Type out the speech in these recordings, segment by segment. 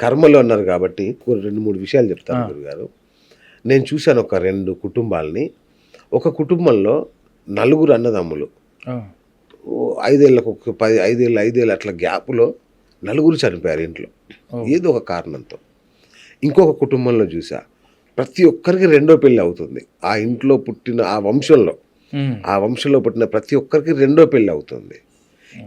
కర్మలు అన్నారు కాబట్టి రెండు మూడు విషయాలు చెప్తాను గురుగారు. నేను చూశాను ఒక రెండు కుటుంబాలని. ఒక కుటుంబంలో నలుగురు అన్నదమ్ములు. ఐదేళ్ళకు ఒక పది ఐదేళ్ళు ఐదేళ్ళు అట్లా గ్యాప్లో నలుగురు చనిపోయారు ఇంట్లో. ఏదో ఒక కారణంతో. ఇంకొక కుటుంబంలో చూసా ప్రతి ఒక్కరికి రెండో పెళ్ళి అవుతుంది. ఆ ఇంట్లో పుట్టిన ఆ వంశంలో. ఆ వంశంలో పుట్టిన ప్రతి ఒక్కరికి రెండో పెళ్ళి అవుతుంది.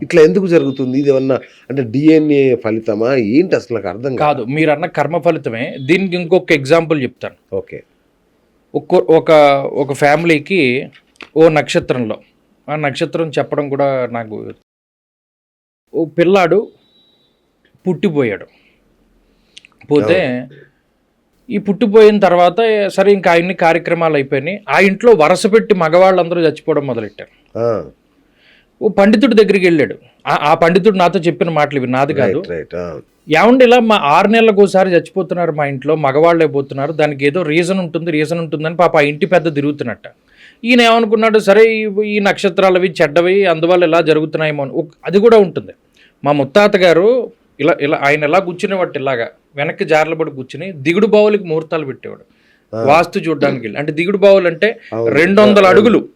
ఇట్లా ఎందుకు జరుగుతుంది? ఇది ఏమన్నా అంటే డిఎన్ఏ ఫలితమా? ఏంటి అసలు నాకు అర్థం కాదు. మీరు అన్న కర్మ ఫలితమే. దీనికి ఇంకొక ఎగ్జాంపుల్ చెప్తాను. ఓకే. ఒక్కో ఒక ఒక ఫ్యామిలీకి ఓ నక్షత్రంలో ఆ నక్షత్రం చెప్పడం కూడా నాకు ఓ పిల్లాడు పుట్టిపోయాడు. పోతే ఈ పుట్టిపోయిన తర్వాత సరే ఇంకా ఆయన్ని కార్యక్రమాలు అయిపోయినాయి. ఆ ఇంట్లో వరస పెట్టి మగవాళ్ళందరూ చచ్చిపోవడం మొదలెట్టారు. ఓ పండితుడి దగ్గరికి వెళ్ళాడు. ఆ- పండితుడు నాతో చెప్పిన మాటలు ఇవి నాది కాదు. ఏమండి ఇలా మా ఆరు నెలలకు ఒకసారి చచ్చిపోతున్నారు మా ఇంట్లో మగవాళ్ళే పోతున్నారు దానికి ఏదో రీజన్ ఉంటుంది రీజన్ ఉంటుందని పాప ఆ ఇంటి పెద్ద తిరుగుతున్నట్ట. ఈయన ఏమనుకున్నాడు సరే ఈ- ఈ నక్షత్రాలవి చెడ్డవి అందువల్ల ఇలా జరుగుతున్నాయేమో అని. అది కూడా ఉంటుంది. మా ముత్తాత గారు ఇలా ఇలా ఆయన ఎలా కూర్చునేవాడు ఇలాగా వెనక్కి జార్ల పడి కూర్చుని దిగుడు బావులకి ముహూర్తాలు పెట్టేవాడు. వాస్తు చూడడానికి వెళ్ళి. అంటే దిగుడు బావులు అంటే రెండు వందల అడుగులు.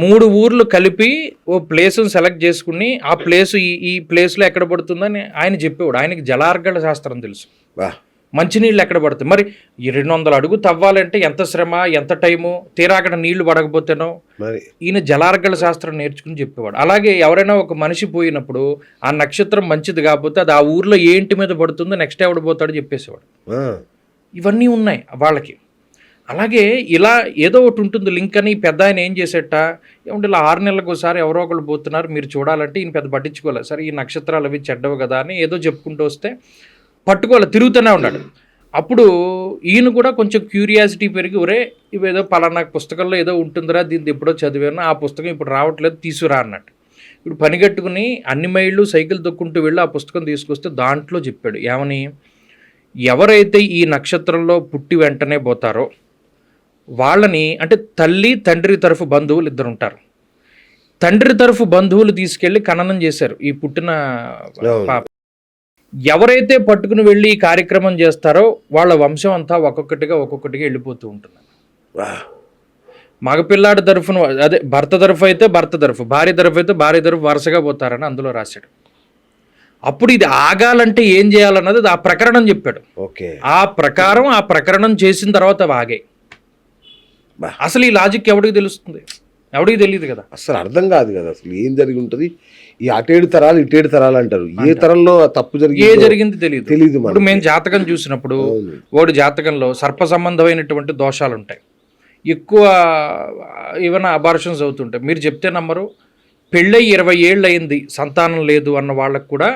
మూడు ఊర్లు కలిపి ఓ ప్లేస్ను సెలెక్ట్ చేసుకుని ఆ ప్లేస్ ఈ ఈ ప్లేస్లో ఎక్కడ పడుతుందని ఆయన చెప్పేవాడు. ఆయనకి జలార్గళ శాస్త్రం తెలుసు. మంచినీళ్ళు ఎక్కడ పడుతుంది మరి ఈ రెండు వందల అడుగు తవ్వాలంటే ఎంత శ్రమ ఎంత టైము? తీరా అక్కడ నీళ్ళు పడకపోతేనో? ఈయన జలార్గళ శాస్త్రం నేర్చుకుని చెప్పేవాడు. అలాగే ఎవరైనా ఒక మనిషి పోయినప్పుడు ఆ నక్షత్రం మంచిది కాకపోతే అది ఆ ఊర్లో ఏ ఇంటి మీద పడుతుందో నెక్స్ట్ ఎవడు పోతాడో చెప్పేసేవాడు. ఇవన్నీ ఉన్నాయి వాళ్ళకి. అలాగే ఇలా ఏదో ఒకటి ఉంటుంది లింక్ అని పెద్ద ఆయన ఏం చేసేట? ఏమంటే ఇలా ఆరు నెలలకు ఒకసారి ఎవరో ఒకళ్ళు పోతున్నారు మీరు చూడాలంటే ఈయన పెద్ద పట్టించుకోలేదు సరే ఈ నక్షత్రాలు అవి చెడ్డవు కదా అని ఏదో చెప్పుకుంటూ వస్తే పట్టుకోవాలి తిరుగుతూనే ఉన్నాడు. అప్పుడు ఈయన కూడా కొంచెం క్యూరియాసిటీ పెరిగి ఒరే ఇవేదో పలానా పుస్తకంలో ఏదో ఉంటుందిరా దీన్ని ఎప్పుడో చదివాను ఆ పుస్తకం ఇప్పుడు రావట్లేదు తీసుకురా అన్నట్టు. ఇప్పుడు పనిగట్టుకుని అన్ని మైళ్ళు సైకిల్ తొక్కుంటూ వెళ్ళి ఆ పుస్తకం తీసుకొస్తే దాంట్లో చెప్పాడు. ఏమని? ఎవరైతే ఈ నక్షత్రంలో పుట్టి వెంటనే పోతారో వాళ్ళని అంటే తల్లి తండ్రి తరఫు బంధువులు ఇద్దరు ఉంటారు తండ్రి తరఫు బంధువులు తీసుకెళ్ళి ఖననం చేశారు ఈ పుట్టిన. పాప. ఎవరైతే పట్టుకుని వెళ్ళి ఈ కార్యక్రమం చేస్తారో వాళ్ళ వంశం అంతా ఒక్కొక్కటిగా ఒక్కొక్కటిగా వెళ్ళిపోతూ ఉంటుంది. మగపిల్లాడి తరఫున అదే భర్త తరఫు అయితే భర్త తరఫు భార్య తరఫు అయితే భార్య తరఫు వరుసగా పోతారని అందులో రాశాడు. అప్పుడు ఇది ఆగాలంటే ఏం చేయాలన్నది ఆ ప్రకరణం చెప్పాడు. ఓకే. ఆ ప్రకారం ఆ ప్రకరణం చేసిన తర్వాత అవి ఆగాయి. అసలు ఈ లాజిక్ ఎవడికి తెలుస్తుంది? ఎవడికి తెలియదు కదా. అసలు అర్థం కాదు కదా అసలు ఏం జరిగి ఉంటుంది? ఈ అటేడు తరాలు ఇటేడు తరాలు అంటారు. ఏ తరంలో తప్పు ఏ జరిగి జరిగింది తెలియదు తెలియదు ఇప్పుడు మేము జాతకం చూసినప్పుడు. వాడి జాతకంలో సర్ప సంబంధమైనటువంటి దోషాలు ఉంటాయి ఎక్కువ ఏమైనా అబార్షన్స్ అవుతుంటాయి మీరు చెప్తే నమ్మరు పెళ్ళై ఇరవై ఏళ్ళు అయింది సంతానం లేదు అన్న వాళ్ళకు కూడా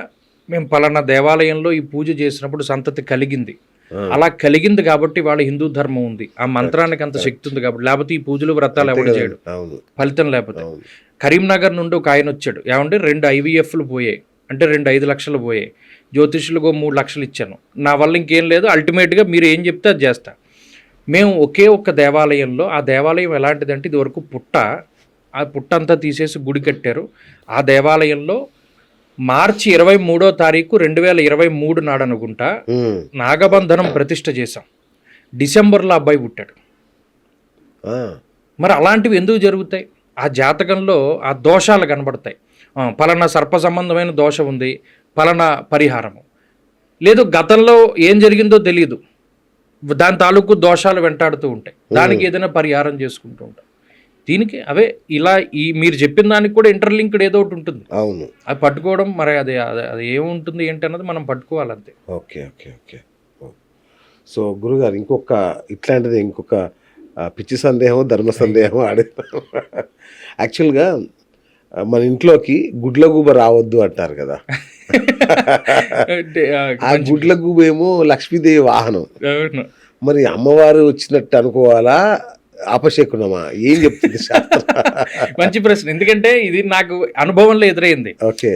మేము పలానా దేవాలయంలో ఈ పూజ చేసినప్పుడు సంతతి కలిగింది. అలా కలిగింది కాబట్టి వాళ్ళ హిందూ ధర్మం ఉంది. ఆ మంత్రానికి అంత శక్తి ఉంది కాబట్టి లేకపోతే ఈ పూజలు వ్రతాలు ఎవడు చేయడు. ఫలితం లేకపోతే. కరీంనగర్ నుండి ఒక ఆయన వచ్చాడు. ఏమంటే రెండు ఐవీఎఫ్లు పోయాయి. అంటే రెండు ఐదు లక్షలు పోయాయి. జ్యోతిష్యులకు మూడు లక్షలు ఇచ్చాను. నా వల్ల ఇంకేం లేదు. అల్టిమేట్గా మీరు ఏం చెప్తే అది చేస్తా. మేము ఒకే ఒక్క దేవాలయంలో ఆ దేవాలయం ఎలాంటిదంటే ఇది వరకు పుట్ట ఆ పుట్ట అంతా తీసేసి గుడి కట్టారు. ఆ దేవాలయంలో మార్చి ఇరవై మూడో తారీఖు రెండు వేల ఇరవై మూడు నాడు అనుకుంటా. నాగబంధనం ప్రతిష్ఠ చేశాం. డిసెంబర్లో అబ్బాయి పుట్టాడు. మరి అలాంటివి ఎందుకు జరుగుతాయి? ఆ జాతకంలో ఆ దోషాలు కనబడతాయి. పలానా సర్ప సంబంధమైన దోషం ఉంది పలానా పరిహారము. లేదు గతంలో ఏం జరిగిందో తెలియదు దాని తాలూకు దోషాలు వెంటాడుతూ ఉంటాయి. దానికి ఏదైనా పరిహారం చేసుకుంటూ ఉంటాం. దీనికి అవే ఇలా ఈ మీరు చెప్పిన దానికి కూడా ఇంటర్లింక్డ్ ఏదో ఒకటి ఉంటుంది. అవును. అది పట్టుకోవడం మరి అది అది ఏముంటుంది ఏంటి అన్నది మనం పట్టుకోవాలంతే. Okay okay okay. సో గురుగారు ఇంకొక ఇట్లాంటిది ఇంకొక పిచ్చి సందేహం ధర్మ సందేహం ఆడే యాక్చువల్గా మన ఇంట్లోకి గుడ్ల గూబ రావద్దు అంటారు కదా. ఆ, గుడ్ల గూబ ఏమో లక్ష్మీదేవి వాహనం. మరి అమ్మవారు వచ్చినట్టు అనుకోవాలా? అపశకునమా? ఏం చెప్తుంది మంచి ప్రశ్న. ఎందుకంటే ఇది నాకు అనుభవంలో ఎదురైంది.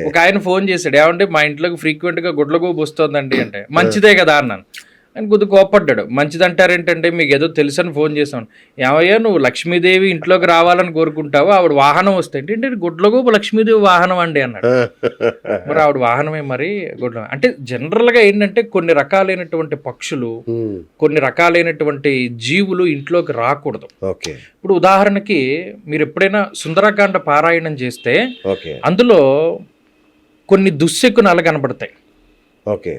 ఒక ఆయన ఫోన్ చేశాడు. ఏమంటే మా ఇంట్లోకి ఫ్రీక్వెంట్గా గుడ్ల గోబు వస్తుందండి అంటే. మంచిదే కదా అన్నాను. ఆయన కొద్దిగా కోపడ్డాడు మంచిదంటారేంటంటే మీకు ఏదో తెలుసని ఫోన్ చేశాను. ఏమయ్యా నువ్వు లక్ష్మీదేవి ఇంట్లోకి రావాలని కోరుకుంటావు? ఆవిడ వాహనం వస్తే ఏంటంటే గుడ్లగూపు లక్ష్మీదేవి వాహనం అండి అన్నాడు. మరి ఆవిడ వాహనమే మరి గుడ్ల అంటే జనరల్గా ఏంటంటే కొన్ని రకాలైనటువంటి పక్షులు కొన్ని రకాలైనటువంటి జీవులు ఇంట్లోకి రాకూడదు. ఓకే. ఇప్పుడు ఉదాహరణకి మీరు ఎప్పుడైనా సుందరకాండ పారాయణం చేస్తే ఓకే. అందులో కొన్ని దుశ్శకునాలు కనబడతాయి ఓకే.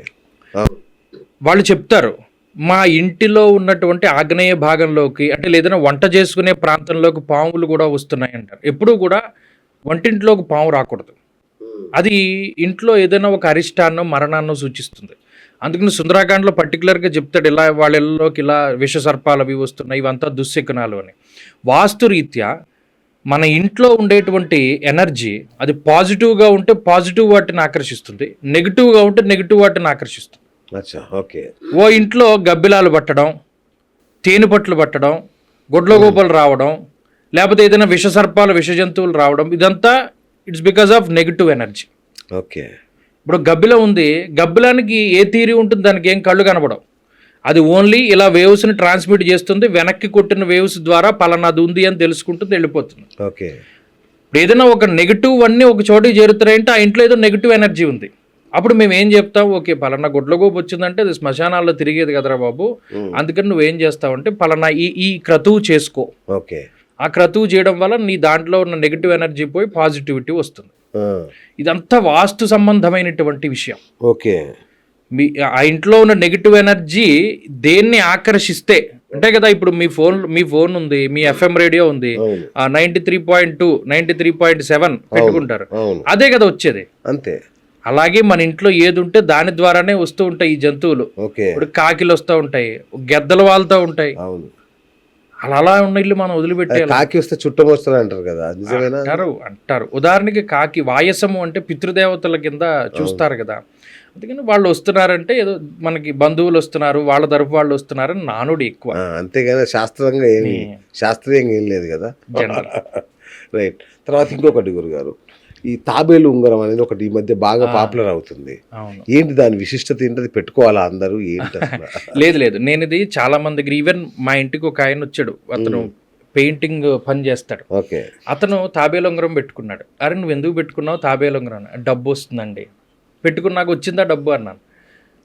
వాళ్ళు చెప్తారు మా ఇంటిలో ఉన్నటువంటి ఆగ్నేయ భాగంలోకి అంటే లేదైనా వంట చేసుకునే ప్రాంతంలోకి పాములు కూడా వస్తున్నాయి అంటారు ఎప్పుడూ కూడా వంటింట్లోకి పాము రాకూడదు. అది ఇంట్లో ఏదైనా ఒక అరిష్టాన్నో మరణాన్నో సూచిస్తుంది. అందుకని సుందరాకాండలో పర్టికులర్గా చెప్తాడు ఇలా వాళ్ళ ఇలా విష సర్పాలు అవి వస్తున్నాయి ఇవంతా దుశ్శకునాలు అని. వాస్తురీత్యా మన ఇంట్లో ఉండేటువంటి ఎనర్జీ అది పాజిటివ్గా ఉంటే పాజిటివ్ వాటిని ఆకర్షిస్తుంది నెగిటివ్గా ఉంటే నెగిటివ్ వాటిని ఆకర్షిస్తుంది. ఓకే. ఓ ఇంట్లో గబ్బిలాలు పట్టడం తేనెపట్లు పట్టడం గొడ్లగోపలు రావడం లేకపోతే ఏదైనా విష సర్పాలు విష జంతువులు రావడం ఇదంతా it's because of negative energy. Okay. ఇప్పుడు గబ్బిల ఉంది గబ్బిలానికి ఏ థీరీ ఉంటుంది దానికి ఏం కళ్ళు కనపడవు అది ఓన్లీ ఇలా వేవ్స్ని ట్రాన్స్మిట్ చేస్తుంది వెనక్కి కొట్టిన వేవ్స్ ద్వారా పలానాది ఉంది అని తెలుసుకుంటుంది వెళ్ళిపోతుంది. ఓకే. ఇప్పుడు ఏదైనా ఒక నెగిటివ్ అన్నీ ఒక చోటికి చేరుతున్నాయంటే ఆ ఇంట్లో ఏదో నెగిటివ్ ఎనర్జీ ఉంది. అప్పుడు మేము ఏం చెప్తాం? ఓకే పలానా గుడ్లగోపు వచ్చిందంటే అది శ్మశానాల్లో తిరిగేది కదరా బాబు. అందుకని నువ్వేం చేస్తావంటే పలానా ఈ ఈ క్రతువు చేసుకో. ఓకే. ఆ క్రతువు చేయడం వల్ల నీ దాంట్లో ఉన్న నెగిటివ్ ఎనర్జీ పోయి పాజిటివిటీ వస్తుంది. ఇదంతా వాస్తు సంబంధమైనటువంటి విషయం. ఓకే. మీ ఆ ఇంట్లో ఉన్న నెగిటివ్ ఎనర్జీ దేన్ని ఆకర్షిస్తే అంటే కదా ఇప్పుడు మీ ఫోన్ మీ ఫోన్ ఉంది మీ ఎఫ్ఎం రేడియో ఉంది అవును. Ninety three point two ninety three point seven పెట్టుకుంటారు. అదే కదా వచ్చేది. అంతే. అలాగే మన ఇంట్లో ఏది ఉంటే దాని ద్వారానే వస్తూ ఉంటాయి ఈ జంతువులు. ఓకే. ఇప్పుడు కాకిలు వస్తూ ఉంటాయి గెద్దలు వాళ్తూ ఉంటాయి. అవును. అలా అలా ఉన్న ఇల్లు మనం వదిలిపెట్టేయాలి కాకి వస్తే చుట్టం వస్తుంది అంటారు కదా నిజమేనా? అంటారు అంటారు. ఉదాహరణకి కాకి వాయసము అంటే పితృదేవతల కింద చూస్తారు కదా. అందుకని వాళ్ళు వస్తున్నారంటే ఏదో మనకి బంధువులు వస్తున్నారు వాళ్ళ తరపు వాళ్ళు వస్తున్నారని నానుడి ఎక్కువ. అంతేగాని శాస్త్రంగా ఏమి శాస్త్రీయంగా ఏం లేదు కదా. రైట్. తర్వాత ఇంకొకటి గురుగారు. ఈ తాబేలు ఉంగరం అనేది ఒకటి ఈ మధ్య బాగా పాపులర్ అవుతుంది. ఏంటి దాని విశిష్టత ఏంటి అది పెట్టుకోవాలా అందరూ? ఏంటి లేదు లేదు. నేను ఇది చాలా మంది దగ్గర ఈవెన్ మా ఇంటికి ఒక ఆయన వచ్చాడు. అతను పెయింటింగ్ పని చేస్తాడు. ఓకే. అతను తాబేలొంగరం పెట్టుకున్నాడు. అరే నువ్వు ఎందుకు పెట్టుకున్నావు తాబేలొంగరం. డబ్బు వస్తుందండి. పెట్టుకున్నాక వచ్చిందా డబ్బు అన్నాను.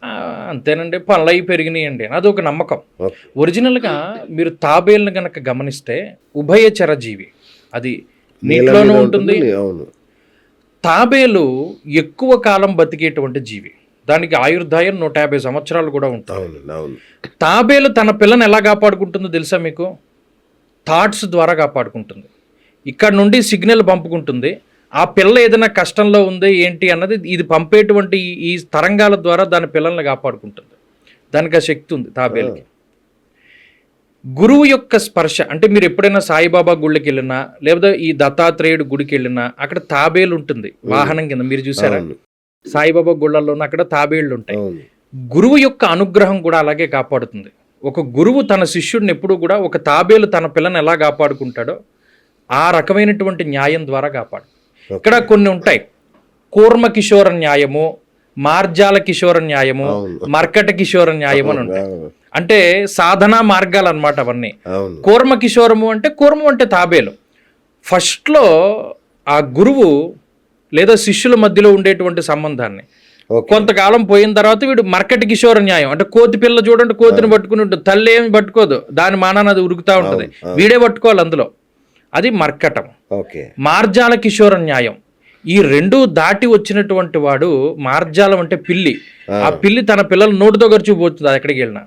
"ఆ, అంతేనండి. పనులు అవి పెరిగినాయండి. అని. అదొక నమ్మకం. ఒరిజినల్గా మీరు తాబేలను గనక గమనిస్తే ఉభయచర జీవి అది నీటిలోనూ ఉంటుంది. తాబేలు ఎక్కువ కాలం బతికేటువంటి జీవి. దానికి ఆయుర్దాయం నూట యాభై సంవత్సరాలు కూడా అవును తాబేలు తన పిల్లని ఎలా కాపాడుకుంటుందో తెలుసా మీకు? థాట్స్ ద్వారా కాపాడుకుంటుంది. ఇక్కడ నుండి సిగ్నల్ పంపుకుంటుంది. ఆ పిల్ల ఏదైనా కష్టంలో ఉంది ఏంటి అన్నది ఇది పంపేటువంటి ఈ- ఈ తరంగాల ద్వారా దాని పిల్లల్ని కాపాడుకుంటుంది. దానికి ఆ శక్తి ఉంది తాబేలుకి. గురువు యొక్క స్పర్శ అంటే మీరు ఎప్పుడైనా సాయిబాబా గుళ్ళకి వెళ్ళినా లేదా ఈ దత్తాత్రేయుడు గుడికి వెళ్ళినా అక్కడ తాబేలు ఉంటుంది వాహనం కింద మీరు చూసారా సాయిబాబా గుళ్ళల్లో అక్కడ తాబేళ్ళు ఉంటాయి. గురువు యొక్క అనుగ్రహం కూడా అలాగే కాపాడుతుంది. ఒక గురువు తన శిష్యుడిని ఎప్పుడూ కూడా ఒక తాబేలు తన పిల్లని ఎలా కాపాడుకుంటాడో ఆ రకమైనటువంటి న్యాయం ద్వారా కాపాడు. ఇక్కడ కొన్ని ఉంటాయి. కూర్మ కిషోర న్యాయము మార్జాల కిషోర న్యాయము. మర్కట కిషోర న్యాయం అని ఉంటాయి. అంటే సాధనా మార్గాలు అన్నమాట అవన్నీ. అవును. కూర్మ కిషోరము అంటే కూర్మం అంటే తాబేలు. ఫస్ట్లో ఆ గురువు లేదా శిష్యుల మధ్యలో ఉండేటువంటి సంబంధాన్ని. కొంతకాలం పోయిన తర్వాత వీడు మర్కటి కిషోర న్యాయం. అంటే కోతి పిల్ల చూడండి కోతిని పట్టుకుని ఉంటుంది. తల్లి ఏమి పట్టుకోదు. దాని మానాన్ని అది ఉరుకుతా ఉంటుంది. వీడే పట్టుకోవాలి అందులో. అది మర్కటం. ఓకే. మార్జాల కిషోర న్యాయం. ఈ రెండు దాటి వచ్చినటువంటి వాడు మార్జాలం అంటే పిల్లి. ఆ. పిల్లి తన పిల్లలు నోటితో గడిచిపోతుంది అది ఎక్కడికి వెళ్ళినా.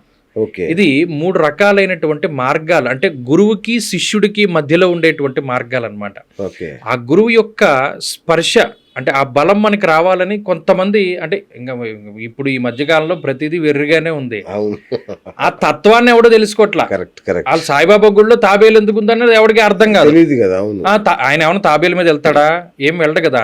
ఇది మూడు రకాలైనటువంటి మార్గాలు అంటే గురువుకి శిష్యుడికి మధ్యలో ఉండేటువంటి మార్గాలు అన్నమాట ఓకే. ఆ గురువు యొక్క స్పర్శ అంటే ఆ బలం మనకి రావాలని కొంతమంది అంటే ఇంకా ఇప్పుడు ఈ మధ్యకాలంలో ప్రతిదీ వెర్రిగానే ఉంది. ఆ తత్వాన్ని ఎవడో తెలుసుకోవట్లా వాళ్ళు సాయిబాబా గుడిలో తాబేలు ఎందుకు ఉందన్నది ఎవరికి అర్థం కాదు. ఆయన ఏమైనా తాబేలు మీద వెళ్తాడా? ఏం వెళ్ళడు కదా?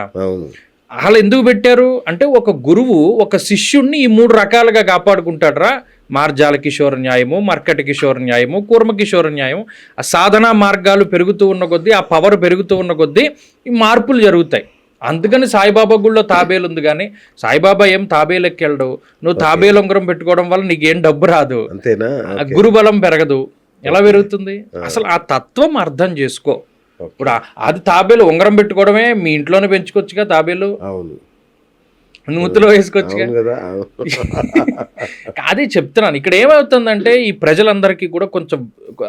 అలా ఎందుకు పెట్టారు? అంటే ఒక గురువు ఒక శిష్యుణ్ణి ఈ మూడు రకాలుగా కాపాడుకుంటాడరా? మార్జాల కిషోర న్యాయము మర్కటి కిషోర న్యాయము కూర్మ కిషోర న్యాయం ఆ సాధనా మార్గాలు పెరుగుతూ ఉన్న కొద్దీ ఆ పవర్ పెరుగుతూ ఉన్న కొద్దీ ఈ మార్పులు జరుగుతాయి. అందుకని సాయిబాబా గుళ్ళో తాబేలు ఉంది కానీ సాయిబాబా ఏం తాబేలెక్కి వెళ్ళడు నువ్వు తాబేలు ఉంగరం పెట్టుకోవడం వల్ల నీకేం డబ్బు రాదు. అంతేనా? గురుబలం పెరగదు. ఎలా పెరుగుతుంది? అసలు ఆ తత్వం అర్థం చేసుకో. ఇప్పుడు అది తాబేలు ఉంగరం పెట్టుకోవడమే మీ ఇంట్లోనే పెంచుకోవచ్చుగా తాబేలు? అవును. నూతిలో వేసుకోవచ్చుగా. అవును కదా. అదే చెప్తున్నాను. ఇక్కడ ఏమవుతుందంటే ఈ ప్రజలందరికీ కూడా కొంచెం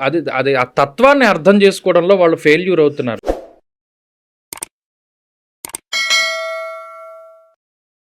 అది అది ఆ తత్వాన్ని అర్థం చేసుకోవడంలో వాళ్ళు ఫెయిల్యూర్ అవుతున్నారు.